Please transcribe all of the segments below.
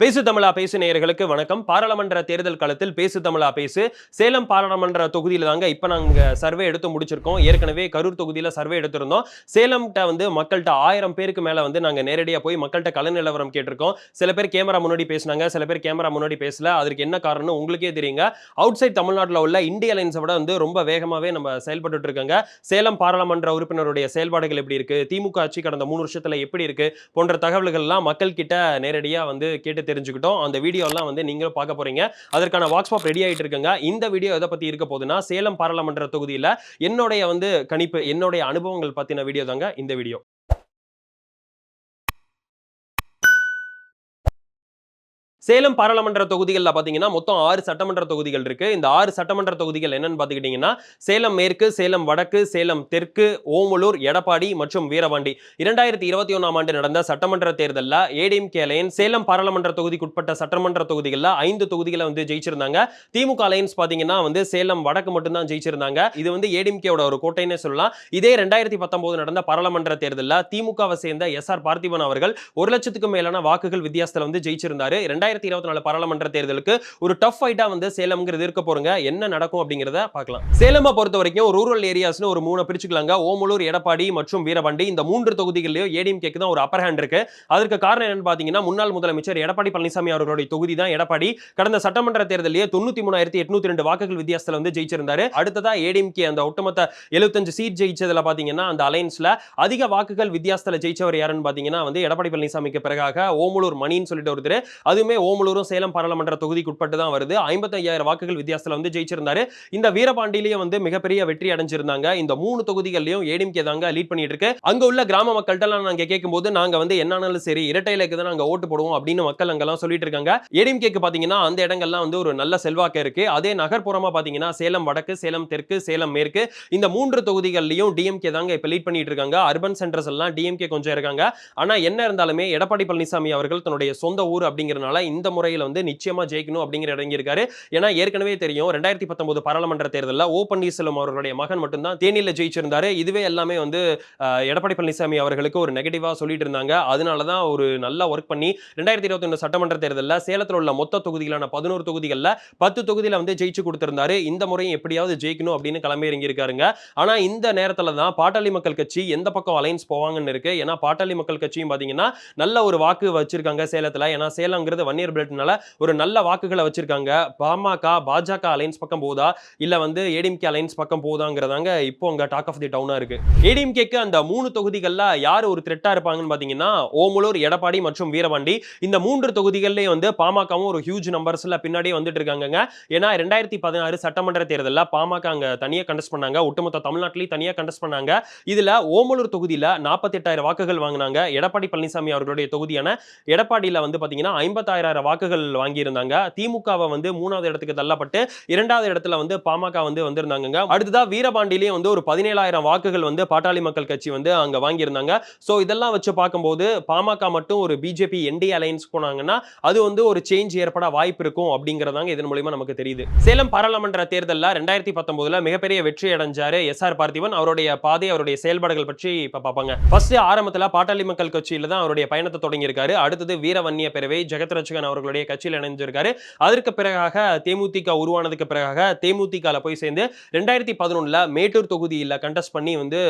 பேசு தமிழா பேசு நேயர்களுக்கு வணக்கம். பாராளுமன்ற தேர்தல் காலத்தில் பேசு தமிழா பேசு. சேலம் பாராளுமன்ற தொகுதியில் தாங்க இப்போ நாங்கள் சர்வே எடுத்து முடிச்சிருக்கோம். ஏற்கனவே கரூர் தொகுதியில் சர்வே எடுத்திருந்தோம். சேலம்கிட்ட வந்து மக்கள்கிட்ட ஆயிரம் பேருக்கு மேலே வந்து நாங்கள் நேரடியாக போய் மக்கள்கிட்ட கலை நிலவரம் கேட்டிருக்கோம். சில பேர் கேமரா முன்னாடி பேசினாங்க சில பேர் கேமரா முன்னாடி பேசல. அதற்கு என்ன காரணம் உங்களுக்கே தெரியுங்க. அவுட் சைட் தமிழ்நாட்டில் உள்ள இந்திய அலைன்ஸை விட வந்து ரொம்ப வேகமாகவே நம்ம செயல்பட்டு இருக்காங்க. சேலம் பாராளுமன்ற உறுப்பினருடைய செயல்பாடுகள் எப்படி இருக்குது திமுக ஆட்சி கடந்த மூணு வருஷத்தில் எப்படி இருக்குது போன்ற தகவல்கள்லாம் மக்கள்கிட்ட நேரடியாக வந்து கேட்டு தெரிஞ்சுக்கிட்டோம். அந்த வீடியோ எல்லாம் வந்து நீங்களும் பார்க்க போறீங்க. அதற்கான வாட்ஸ்அப் ரெடி ஆயிட்டு இருக்குங்க. இந்த வீடியோ எதை பத்தி இருக்க போகுதுன்னா சேலம் பாராளுமன்ற தொகுதியில என்னுடைய வந்து கணிப்பு என்னுடைய அனுபவங்கள் பத்தின வீடியோ தாங்க இந்த வீடியோ. சேலம் பாராளுமன்ற தொகுதிகளில் பார்த்தீங்கன்னா மொத்தம் ஆறு சட்டமன்ற தொகுதிகள் இருக்கு. இந்த ஆறு சட்டமன்ற தொகுதிகள் என்னன்னு பார்த்துக்கிட்டிங்கன்னா சேலம் மேற்கு சேலம் வடக்கு சேலம் தெற்கு ஓமலூர் எடப்பாடி மற்றும் வீரபாண்டி. இரண்டாயிரத்தி இருபத்தி ஒன்றாம் ஆண்டு நடந்த சட்டமன்ற தேர்தலில் ஏடிஎம் கேலையன் சேலம் பாராளுமன்ற தொகுதிக்குட்பட்ட சட்டமன்ற தொகுதிகளில் ஐந்து தொகுதிகளை வந்து ஜெயிச்சிருந்தாங்க. திமுக அலையன்ஸ் பார்த்தீங்கன்னா வந்து சேலம் வடக்கு மட்டும்தான் ஜெயிச்சிருந்தாங்க. இது வந்து ஏடிஎம்கேவோட ஒரு கோட்டைன்னு சொல்லலாம். இதே ரெண்டாயிரத்தி பத்தொன்பது நடந்த பாராளுமன்ற தேர்தலில் திமுகவை சேர்ந்த எஸ் ஆர் பார்த்திபன் அவர்கள் ஒரு லட்சத்துக்கும் மேலான வாக்குகள் வித்தியாசத்தில் வந்து ஜெயிச்சிருந்தாரு. ரெண்டாயிரத்தி இருபத்தி நாலு பாராளுமன்ற தேர்தலுக்கு ஒரு டஃப் ஃபைட்டா வந்து சேலம்ங்கிறது இருக்க போறங்க. என்ன நடக்கும் அப்படிங்கிறத பார்க்கலாம். சேலமை பொறுத்த வரைக்கும் ரூரல் ஏரியாஸ்னு ஒரு மூணு பிரிச்சுக்கலாங்க. ஓமலூர் எடப்பாடி மற்றும் வீரபாண்டி இந்த மூன்று தொகுதிகளிலும் ஏடிஎம் கேக்கு தான் ஒரு அப்பர் ஹேண்ட் இருக்கு. அதற்கு காரணம் என்னன்னு பாத்தீங்கன்னா முன்னாள் முதலமைச்சர் எடப்பாடி பழனிசாமி அவர்களுடைய தொகுதி தான் எடப்பாடி. கடந்த சட்டமன்ற தேர்தலிலேயே தொண்ணூத்தி மூணாயிரத்தி எட்நூத்தி ரெண்டு வாக்குகள் வித்தியாசத்தில் வந்து ஜெயிச்சிருந்தாரு. அடுத்ததா ஏடிஎம்கே அந்த ஒட்டுமொத்த எழுபத்தஞ்சு சீட் ஜெயிச்சதுல பாத்தீங்கன்னா அந்த அலைன்ஸ்ல அதிக வாக்குகள் வித்தியாசத்தில் ஜெயிச்சவர் யாருன்னு பாத்தீங்கன்னா வந்து எடப்பாடி பழனிசாமிக்கு பிறகாக ஓமலூர் மணின்னு சொல்லிட்டு ஒருத்தர். அதுவுமே ஓமலூரும் சேலம் பாராளுமன்ற தொகுதிக்கு உட்பட்டு தான் வருது. ஐம்பத்தையாயிரம் வாக்குகள் வித்தியாசத்தில் வந்து ஜெயிச்சிருந்தாரு. இந்த வீரபாண்டியிலேயே வந்து மிகப்பெரிய வெற்றி அடைஞ்சிருந்தாங்க. இந்த மூணு தொகுதிகள்லயும் ஏடிஎம்கே தாங்க லீட் பண்ணிட்டு இருக்கு. அங்க உள்ள கிராம மக்கள்கிட்ட நாங்க கேட்கும்போது நாங்க வந்து என்னானாலும் சரி இரட்டையிலக்கு தான் நாங்க ஓட்டு போடுவோம் அப்படின்னு மக்கள் அங்கெல்லாம் சொல்லிட்டு இருக்காங்க. ஏடிஎம்கேக்கு பாத்தீங்கன்னா அந்த இடங்கள்லாம் வந்து ஒரு நல்ல செல்வாக்கு இருக்கு. அதே நகர்ப்புறமா பாத்தீங்கன்னா சேலம் வடக்கு சேலம் தெற்கு சேலம் மேற்கு இந்த மூன்று தொகுதிகள்லையும் டிஎம்கே தாங்க இப்ப லீட் பண்ணிட்டு இருக்காங்க. அர்பன் சென்டர்ஸ் எல்லாம் டிஎம்கே கொஞ்சம் இருக்காங்க. ஆனா என்ன இருந்தாலுமே எடப்பாடி பழனிசாமி அவர்கள் தன்னுடைய சொந்த ஊர் அப்படிங்கிறனால இந்த முறையில் வந்து நிச்சயமா ஜெயிக்கணும் அப்படிங்கிற இறங்கியிருக்காரு. ஏன்னா ஏற்கனவே தெரியும் ரெண்டாயிரத்தி பத்தொன்பது பாராளுமன்ற தேர்தலில் ஓ பன்னீர்செல்வம் அவர்களுடைய மகன் மட்டும்தான் தேனியில் ஜெயிச்சிருந்தாரு. இதுவே எல்லாமே வந்து எடப்பாடி பழனிசாமி அவர்களுக்கு ஒரு நெகட்டிவாக சொல்லிட்டு இருந்தாங்க. அதனால தான் ஒரு நல்லா ஒர்க் பண்ணி ரெண்டாயிரத்தி இருபத்தி ஒன்று சட்டமன்ற தேர்தலில் சேலத்தில் உள்ள மொத்த தொகுதிகளான பதினோரு தொகுதிகளில் பத்து தொகுதியில் வந்து ஜெயிச்சு கொடுத்திருந்தாரு. இந்த முறையும் எப்படியாவது ஜெயிக்கணும் அப்படின்னு கிளம்பி இறங்கியிருக்காருங்க. ஆனால் இந்த நேரத்தில் தான் பாட்டாளி மக்கள் கட்சி எந்த பக்கம் அலைன்ஸ் போவாங்கன்னு இருக்கு. ஏன்னா பாட்டாளி மக்கள் கட்சியும் பார்த்தீங்கன்னா நல்ல ஒரு வாக்கு வச்சிருக்காங்க சேலத்தில். ஏன்னா சேலங்கிறது வன்னியர் பிளட்னால ஒரு நல்ல வாக்குகளை வச்சிருக்காங்க. பாமக பாஜக அலைன்ஸ் பக்கம் போதா? இல்ல வந்து ஏடிஎம்கே அலைன்ஸ் பக்கம் போதாங்கிறதாங்க இப்போ அங்க டாக் ஆஃப் தி டவுனா இருக்கு. ஏடிஎம்கேக்கு அந்த மூணு தொகுதிகள்ல யார் ஒரு த்ரெட்டா இருப்பாங்கன்னு பாத்தீங்கன்னா ஓமலூர் எடப்பாடி மற்றும் வீரபாண்டி. இந்த மூன்று தொகுதிகள்லயும் வந்து பாமகவும் ஒரு ஹியூஜ் நம்பர்ஸ்ல பின்னாடியே வந்துட்டு இருக்காங்க ஏன்னா ரெண்டாயிரத்தி பதினாறு சட்டமன்ற தேர்தலில் பாமக அங்க தனியா கண்டஸ்ட் பண்ணாங்க. ஒட்டுமொத்த தமிழ்நாட்டிலையும் தனியா கண்டஸ்ட் பண்ணாங்க. இதுல ஓமலூர் தொகுதியில நாற்பத்தி எட்டாயிரம் வாக்குகள் வாங்கினாங்க. எடப்பாடி பழனிசாமி அவர்களுடைய தொகுதியான எடப்பாடியில வந்து பாத்தீங்கன்னா ஐம்பத்தாயிரம் ஆயிரம் வாக்குகள் வாங்கியிருந்தாங்க. திமுகவை வந்து மூணாவது இடத்துக்கு தள்ளப்பட்டு இரண்டாவது இடத்துல வந்து பாமக வந்து வந்திருந்தாங்க அடுத்ததா வீரபாண்டியிலேயே வந்து ஒரு பதினேழாயிரம் வாக்குகள் வந்து பாட்டாளி மக்கள் கட்சி வந்து அங்க வாங்கியிருந்தாங்க. ஸோ இதெல்லாம் வச்சு பார்க்கும்போது பாமக மட்டும் ஒரு பிஜேபி என்டி அலையன்ஸ் போனாங்கன்னா அது வந்து ஒரு சேஞ்ச் ஏற்பட வாய்ப்பு இருக்கும் அப்படிங்கிறதாங்க இதன் மூலியமா நமக்கு தெரியுது. சேலம் பாராளுமன்ற தேர்தலில் ரெண்டாயிரத்தி பத்தொன்பதுல மிகப்பெரிய வெற்றி அடைஞ்சாரு எஸ் ஆர் பார்த்திபன். அவருடைய பாதை அவருடைய செயல்பாடுகள் பற்றி இப்ப பார்ப்பாங்க. ஃபர்ஸ்ட் ஆரம்பத்தில் பாட்டாளி மக்கள் கட்சியில தான் அவருடைய பயணத்தை தொடங்கியிருக்காரு. அடுத்தது வீரவன்னிய பேரவை ஜெகத் ரட்சகன் அவர்களுடைய கட்சியில் இணைஞ்சிருக்காரு. அதற்கு பிறகாக தேமுதிக உருவானதுக்கு பிறகாக தேமுதிகல போய் சேர்ந்து ரெண்டாயிரத்தி பதினொன்னுல மேட்டூர் தொகுதியில் கண்டஸ்ட் பண்ணி வந்து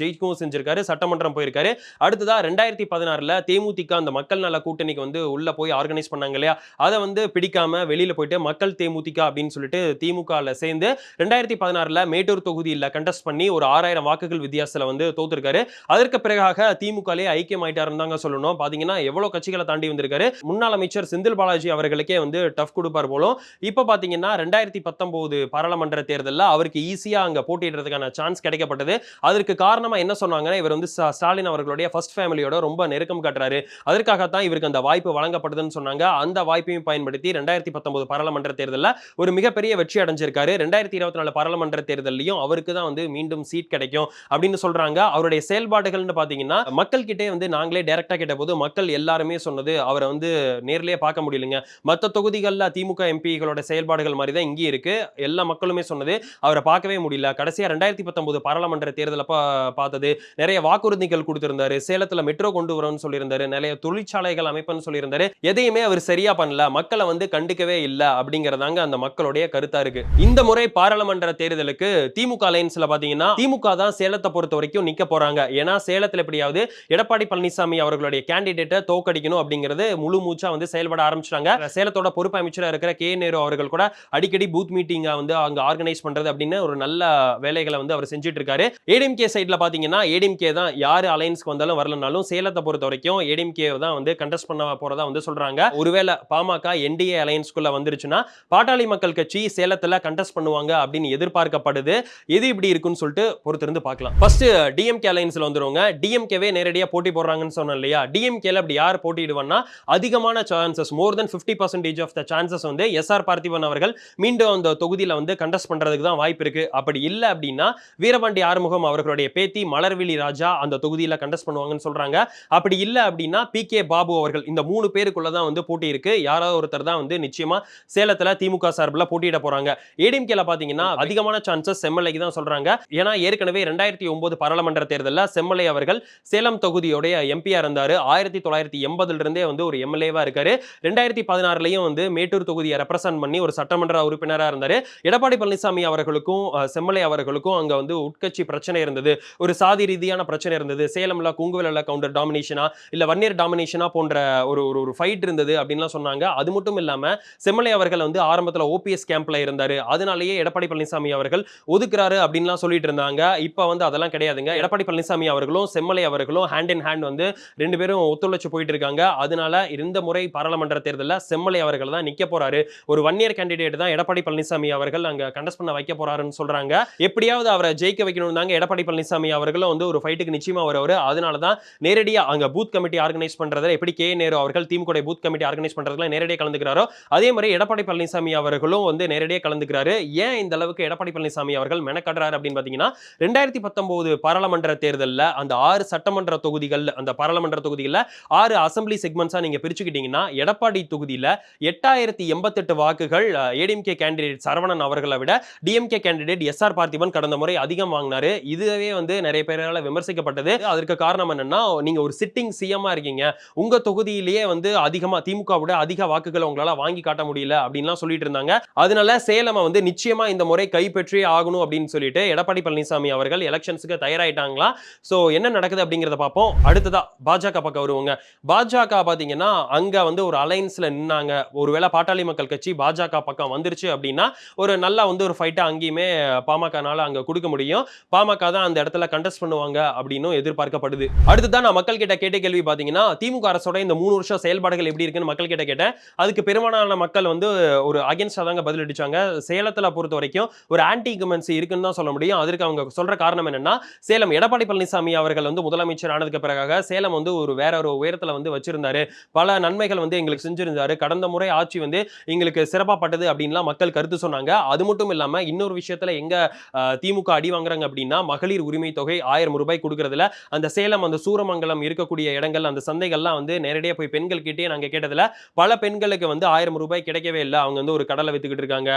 ஜெயிக்கவும் செஞ்சிருக்காரு. சட்டமன்றம் போயிருக்காரு. அடுத்ததா ரெண்டாயிரத்தி பதினாறுல தேமுதிக அந்த மக்கள் நல கூட்டணிக்கு வந்து உள்ள போய் ஆர்கனைஸ் பண்ணாங்க இல்லையா? அதை வந்து பிடிக்காம வெளியில போயிட்டு மக்கள் தேமுதிக அப்படின்னு சொல்லிட்டு திமுகல சேர்ந்து ரெண்டாயிரத்தி பதினாறுல மேட்டூர் தொகுதியில் கண்டஸ்ட் பண்ணி ஒரு ஆறாயிரம் வாக்குகள் வித்தியாசத்தில் வந்து தோத்துருக்காரு. அதற்கு பிறகாக திமுகலே ஐக்கியம் ஆயிட்டாருன்னு தாங்க சொல்லணும். பாத்தீங்கன்னா எவ்வளவு கட்சிகளை தாண்டி வந்திருக்காரு. முன்னாள் அமைச்சர் செந்தில் பாலாஜி அவர்களுக்கே வந்து டஃப் கொடுப்பார் போலும். இப்போ பார்த்தீங்கன்னா ரெண்டாயிரத்தி பத்தொம்போது பாராளுமன்ற தேர்தலில் அவருக்கு ஈஸியாக அங்கே போட்டியிடுறதுக்கான சான்ஸ் கிடைக்கப்பட்டது. அதற்கு காரணமாக என்ன சொன்னாங்கன்னா இவர் வந்து ஸ்டாலின் அவர்களுடைய ஃபர்ஸ்ட் ஃபேமிலியோட ரொம்ப நெருக்கம் காட்டுறாரு. அதற்காகத்தான் இவருக்கு அந்த வாய்ப்பு வழங்கப்படுதுன்னு சொன்னாங்க. அந்த வாய்ப்பையும் பயன்படுத்தி ரெண்டாயிரத்தி பத்தொன்பது பாராளுமன்ற தேர்தலில் ஒரு மிகப்பெரிய வெற்றி அடைஞ்சிருக்காரு. ரெண்டாயிரத்தி இருபத்தி நாலு பாராளுமன்ற தேர்தலையும் அவருக்கு தான் வந்து மீண்டும் சீட் கிடைக்கும் அப்படின்னு சொல்றாங்க. அவருடைய செயல்பாடுகள்னு பார்த்தீங்கன்னா மக்கள் கிட்டே வந்து நாங்களே டைரக்டா கேட்ட போது மக்கள் எல்லாருமே சொன்னது அவரை வந்து நேர்லயே பார்க்க முடியலைங்க. மற்ற தொகுதிகளில் திமுக எம்பிகளோட செயல்பாடுகள் மாதிரி தான் இங்கேயும் இருக்கு. எல்லா மக்களுமே சொன்னது அவரை பார்க்கவே முடியல. கடைசியாக ரெண்டாயிரத்தி பத்தொன்பது பாராளுமன்ற தேர்தலை பார்த்தது நிறைய வாக்குறுதிகள் கொடுத்திருந்தாரு. சேலத்தில் மெட்ரோ கொண்டு வரும்னு சொல்லியிருந்தாரு. நிறைய தொழிற்சாலைகள் அமைப்புன்னு சொல்லியிருந்தாரு. எதையுமே அவர் சரியா பண்ணல. மக்களை வந்து கண்டுக்கவே இல்லை அப்படிங்கிறதாங்க அந்த மக்களுடைய கருத்தா இருக்கு. இந்த முறை பாராளுமன்ற தேர்தலுக்கு திமுக அலைன்ஸ்ல பாத்தீங்கன்னா திமுக தான் சேலத்தை பொறுத்த வரைக்கும் நிக்க போறாங்க. ஏன்னா சேலத்தில் எப்படியாவது எடப்பாடி பழனிசாமி அவர்களுடைய கேண்டிடேட்டை தோக்கடிக்கணும் அப்படிங்கிறது முழு மூச்சா வந்து செயல்பட ஆரம்பிச்சிட்டாங்க. சேலத்தோட பொறுப்பு அமைச்சரா இருக்கிற கே. நேரு அவர்கள் கூட அடிக்கடி பூத் மீட்டிங்கா வந்து அங்க ஆர்கனைஸ் பண்றது அப்படின்னு ஒரு நல்ல வேலைகளை வந்து அவர் செஞ்சுட்டு இருக்காரு ஏடிஎம்கே சைட்ல பாத்தீங்கன்னா ஏடிஎம்கே தான் யாரு அலைன்ஸ்க்கு வந்தாலும் வரலனாலும் சேலத்தை பொறுத்த வரைக்கும் ஏடிஎம்கே தான் வந்து கண்டெஸ்ட் பண்ண போறதா வந்து சொல்றாங்க. ஒருவேளை பாமக என்டிஏ அலைன்ஸ்குள்ள வந்துருச்சுன்னா பாட்டாளி மக்கள் கட்சி சேலத்துல கண்டெஸ்ட் பண்ணுவாங்க அப்படின்னு எதிர்பார்க்கப்படுது. எது இப்படி இருக்குன்னு சொல்லிட்டு பொறுத்திருந்து பார்க்கலாம் ஃபர்ஸ்ட் டிஎம்கே அலைன்ஸ்ல வந்துருவாங்க. டிஎம்கேவே நேரடியா போட்டி போடுறாங்கன்னு சொன்னோம் இல்லையா? டிஎம்கேல அப்படி யார் போட்டியிடுவான்னா அதிகமான chances more than fifty percentage of the chances வந்து எஸ்ஆர் பார்த்திபன் அவர்கள் மீண்டும் அந்த தொகுதியில வந்து கண்டெஸ்ட் பண்றதுக்கு தான் வாய்ப்பு இருக்கு. அப்படி இல்லை அப்படின்னா வீரபாண்டி ஆறுமுகம் அவர்களுடைய பேத்தி மலர்விழி ராஜா அந்த தொகுதியில கண்டெஸ்ட் பண்ணுவாங்கன்னு சொல்றாங்க. அப்படி இல்லை அப்படின்னா பி கே பாபு அவர்கள் இந்த மூணு பேருக்குள்ள தான் வந்து போட்டி இருக்கு. யாராவது ஒருத்தர் தான் வந்து நிச்சயமா சேலத்துல திமுக சார்பில் போட்டியிட போறாங்க. ஏடிஎம்கேல பாத்தீங்கன்னா அதிகமான சான்சஸ் செம்மலைக்கு தான் சொல்றாங்க. ஏன்னா ஏற்கனவே ரெண்டாயிரத்தி ஒன்பது பாராளுமன்ற தேர்தலில் செம்மலை அவர்கள் சேலம் தொகுதியோடைய எம்பியா இருந்தாரு. ஆயிரத்தி தொள்ளாயிரத்தி எண்பதுல இருந்தே வந்து ஒரு எம்எல்ஏவா இருக்காரு. ரெண்டாயிரத்தி பதினாறுலயும் வந்து மேட்டூர் தொகுதியை ரெப்ரசென்ட் பண்ணி ஒரு சட்டமன்ற உறுப்பினராக இருந்தார். எடப்பாடி பழனிசாமி அவர்களுக்கும் செம்மலை அவர்களுக்கும் அங்கே வந்து உட்கட்சி பிரச்சனை இருந்தது. ஒரு சாதி ரீதியான பிரச்சனை இருந்தது. சேலம்ல குங்குவல கவுண்டர் டாமினேஷனா இல்லை வன்னியர் டாமினேஷனா போன்ற ஒரு ஒரு ஒரு ஃபைட் இருந்தது அப்படின்லாம் சொன்னாங்க. அது மட்டும் இல்லாமல் செம்மலை அவர்கள் வந்து ஆரம்பத்தில் ஓபிஎஸ் கேம்ப்ல இருந்தார். அதனாலேயே எடப்பாடி பழனிசாமி அவர்கள் ஒதுக்குறாரு அப்படின்லாம் சொல்லிட்டு இருந்தாங்க. இப்போ வந்து அதெல்லாம் கிடையாதுங்க. எடப்பாடி பழனிசாமி அவர்களும் செம்மலை அவர்களும் ஹேண்ட் இன் ஹேண்ட் வந்து ரெண்டு பேரும் ஒத்துழைச்சு போயிட்டு இருக்காங்க. அதனால இந்த முறை பாராளுமன்ற தேர்தலில் செம்மலை அவர்கள் தான் நிக்க போறாரு. ஒரு ஒன் இயர் கேண்டிடேட் தான் எடப்பாடி பழனிசாமி அவர்கள் அங்க கண்டஸ்ட் பண்ண வைக்க போறாருன்னு சொல்றாங்க. எப்படியாவது அவரை ஜெயிக்க வைக்கணும் தாங்க எடப்பாடி பழனிசாமி அவர்களும் வந்து ஒரு ஃபைட்டுக்கு நிச்சயமா வருவார். அதனால தான் நேரடியாக அங்க பூத் கமிட்டி ஆர்கனைஸ் பண்றதுல எப்படி கே நேரு அவர்கள் திமுக பூத் கமிட்டி ஆர்கனைஸ் பண்றதுல நேரடியாக கலந்துக்கிறாரோ அதே மாதிரி எடப்பாடி பழனிசாமி அவர்களும் வந்து நேரடியாக கலந்துக்கிறாரு. ஏன் இந்த அளவுக்கு எடப்பாடி பழனிசாமி அவர்கள் மெனக்கடுறாரு அப்படின்னு பார்த்தீங்கன்னா ரெண்டாயிரத்தி பத்தொன்பது பாராளுமன்ற தேர்தலில் அந்த ஆறு சட்டமன்ற தொகுதிகள் அந்த பாராளுமன்ற தொகுதிகளில் ஆறு அசம்பிளி செக்மெண்ட்ஸா நீங்க பிரிச்சுக்கிட்டீங்கன்னா எடப்பாடி தொகுதியில எட்டாயிரத்தி எண்பத்தெட்டு வாக்குகள் ஏடிஎம்கே கேண்டிடேட் சரவணன் அவர்களை விட டிஎம்கே கேண்டிடேட் எஸ்ஆர் பார்த்திபன் கடந்த முறை அதிகம் வாங்கினாரு. இதுவே வந்து நிறைய பேரால விமர்சிக்கப்பட்டது. அதற்கு காரணம் என்னன்னா நீங்க ஒரு சிட்டிங் சிஎம்மா இருக்கீங்க. உங்க தொகுதியிலேயே வந்து அதிகமா திமுக விட அதிக வாக்குகளை உங்களால வாங்கி காட்ட முடியல அப்படின்லாம் சொல்லிட்டு இருந்தாங்க. அதனால சேலமை வந்து நிச்சயமா இந்த முறை கைப்பற்றி ஆகணும் அப்படின்னு சொல்லிட்டு எடப்பாடி பழனிசாமி அவர்கள் எலெக்ஷன்ஸுக்கு தயாராயிட்டாங்களா? ஸோ என்ன நடக்குது அப்படிங்கறத பார்ப்போம். அடுத்ததா பாஜக பக்கம் வருவாங்க. பாஜக பாத்தீங்கன்னா அங்க வந்து ஒரு அலைன்ஸ்ல நின்னாங்க. ஒருவேளை பாட்டாளி மக்கள் கட்சி பாஜக பக்கம் வந்துருச்சு அப்படின்னா ஒரு நல்லா வந்து ஒரு ஃபைட்டை அங்கேயுமே பாமகனால அங்க கொடுக்க முடியும். பாமக தான் அந்த இடத்துல கண்டெஸ்ட் பண்ணுவாங்க அப்படின்னும் எதிர்பார்க்கப்படுது. அடுத்ததான் நான் மக்கள் கிட்ட கேட்ட கேள்வி பார்த்தீங்கன்னா திமுக அரசோட இந்த மூணு வருஷம் செயல்பாடுகள் எப்படி இருக்குன்னு மக்கள் கிட்ட கேட்டேன். அதுக்கு பெரும்பாலான மக்கள் வந்து ஒரு அகேன்ஸ்டாக தாங்க பதில் அடிச்சாங்க. பொறுத்த வரைக்கும் ஒரு ஆன்டி கமென்சி இருக்குன்னு தான் சொல்ல முடியும். அதற்கு அவங்க சொல்ற காரணம் என்னன்னா சேலம் எடப்பாடி பழனிசாமி அவர்கள் வந்து முதலமைச்சர் ஆனதுக்கு பிறகாக சேலம் வந்து ஒரு வேற ஒரு உயரத்தில் வந்து வச்சிருந்தாரு. பல நன்மைகள் வந்து எங்களுக்கு செஞ்சிருந்தாரு. கடந்த முறை ஆட்சி வந்து எங்களுக்கு சிறப்பாப்பட்டது அப்படின்லாம் மக்கள் கருத்து சொன்னாங்க. அது மட்டும் இல்லாம இன்னொரு விஷயத்துல எங்க திமுக அடி வாங்குறாங்க அப்படின்னா மகளிர் உரிமை தொகை ஆயிரம் ரூபாய் கொடுக்கறதுல அந்த சேலம் அந்த சூரமங்கலம் இருக்கக்கூடிய இடங்கள் அந்த சந்தைகள்லாம் வந்து நேரடியாக போய் பெண்கள் கிட்டே நாங்கள் கேட்டதுல பல பெண்களுக்கு வந்து ஆயிரம் ரூபாய் கிடைக்கவே இல்லை. அவங்க வந்து ஒரு கடலை வித்துக்கிட்டு இருக்காங்க.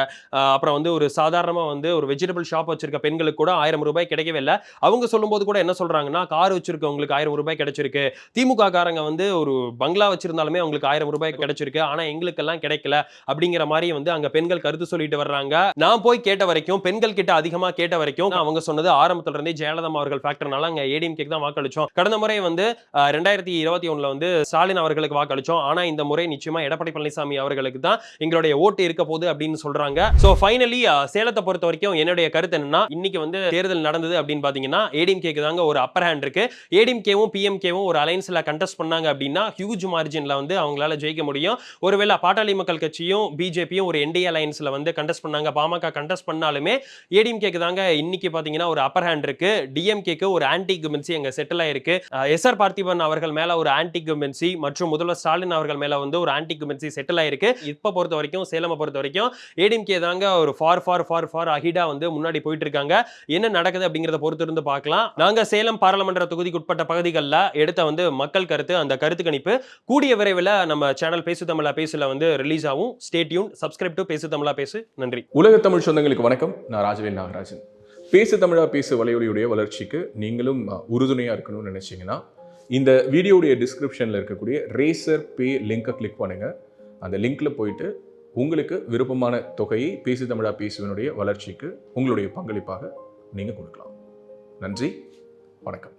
அப்புறம் வந்து ஒரு சாதாரணமா வந்து ஒரு வெஜிடபிள் ஷாப் வச்சிருக்க பெண்களுக்கு கூட ஆயிரம் ரூபாய் கிடைக்கவே இல்லை. அவங்க சொல்லும்போது கூட என்ன சொல்றாங்கன்னா கார் வச்சிருக்கவங்களுக்கு ஆயிரம் ரூபாய் கிடைச்சிருக்கு. திமுக காரங்க வந்து ஒரு பங்களா வச்சிருந்தாலுமே அவங்களுக்கு ஆயிரம் ரூபாய் கிடைச்சிருக்கு. ஆனா எங்களுக்கெல்லாம் கிடைக்கல. அப்படிங்கிற மாதிரி வந்து அங்க பெண்கள் கருத்து சொல்லிட்டு வர்றாங்க. நான் போய் கேட்ட வரைக்கும் பெண்கள் கிட்ட அதிகமா கேட்ட வரைக்கும் அவங்க சொன்னது ஆரம்பத்துல இருந்தே ஜெயலலிதா அவர்கள் ஃபேக்டர்னால அங்க ஏடிஎம்கேக்கு தான் வாக்களிச்சோம். கடந்த முறை வந்து ரெண்டாயிரத்தி இருபத்தி ஒண்ணுல வந்து ஸ்டாலின் அவர்களுக்கு வாக்களிச்சோம். ஆனா இந்த முறை நிச்சயமா எடப்பாடி பழனிசாமி அவர்களுக்கு தான் எங்களுடைய ஓட்டு இருக்க போகுது அப்படின்னு சொல்றாங்க. சோ ஃபைனலி சேலத்தை பொறுத்த வரைக்கும் என்னுடைய கருத்து என்னன்னா இன்னைக்கு வந்து தேர்தல் நடந்தது அப்படின்னு பாத்தீங்கன்னா ஏடிஎம்கேக்கு தாங்க ஒரு அப்பர் ஹேண்ட் இருக்கு. ஏடிஎம்கேவும் பிஎம்கேவும் ஒரு அலைன்ஸ்ல கண்டெஸ்ட் பண்ணாங்க அப்படின்னா ஹியூஜ் மார்ஜின்ல வந்து அவங்களால ஜெயிக்க முடியும். ஒருவேளை பாட்டாளி மக்கள் கட்சியும் பிஜேபியும் ஒரு என்டிஏ அலைன்ஸ்ல வந்து கண்டெஸ்ட் பண்ணாங்க. பாமக கண்டெஸ்ட் பண்ணாலுமே ஏடிஎம்கேக்கு தாங்க இன்னைக்கு பார்த்தீங்கன்னா ஒரு அப்பர் ஹேண்ட் இருக்கு. டிஎம்கேக்கு ஒரு ஆன்டி கமென்சி அங்கே செட்டில் ஆயிருக்கு. எஸ்ஆர் பார்த்திபன் அவர்கள் மேல ஒரு ஆன்டி கமென்சி மற்றும் முதல்வர் ஸ்டாலின் அவர்கள் மேல வந்து ஒரு ஆன்டி கமென்சி செட்டில் ஆயிருக்கு. இப்போ பொறுத்த வரைக்கும் சேலமை பொறுத்த வரைக்கும் ஏடிஎம்கே தாங்க ஒரு ஃபார் ஃபார் ஃபார் ஃபார் அஹிடா வந்து முன்னாடி போயிட்டு இருக்காங்க. என்ன நடக்குது அப்படிங்கிறத பொறுத்து இருந்து பார்க்கலாம் நாங்க சேலம் பாராளுமன்ற தொகுதிக்கு உட்பட்ட பகுதிகளில் எடுத்த வந்து மக்கள் கருத்து அந்த கருத்து கணிப்பு கூடிய விரைவில் நம்ம சேனல் பேசு தமிழா பேசுல வந்து ரிலீஸ் ஆகும் ஸ்டேட்யூன் சப்ஸ்கிரைப் டு பேசு தமிழா பேசு நன்றி. உலக தமிழ் சொந்தங்களுக்கு வணக்கம். நான் ராஜவேல் நாகராஜன். பேசு தமிழா பேசு வலையொலியுடைய வளர்ச்சிக்கு நீங்களும் உறுதுணையாக இருக்கணும்னு நினச்சிங்கன்னா இந்த வீடியோடைய டிஸ்கிரிப்ஷனில் இருக்கக்கூடிய ரேசர் பே லிங்கை கிளிக் பண்ணுங்கள் அந்த லிங்கில் போயிட்டு உங்களுக்கு விருப்பமான தொகையை பேசு தமிழா பேசுவனுடைய வளர்ச்சிக்கு உங்களுடைய பங்களிப்பாக நீங்கள் கொடுக்கலாம். நன்றி. வணக்கம்.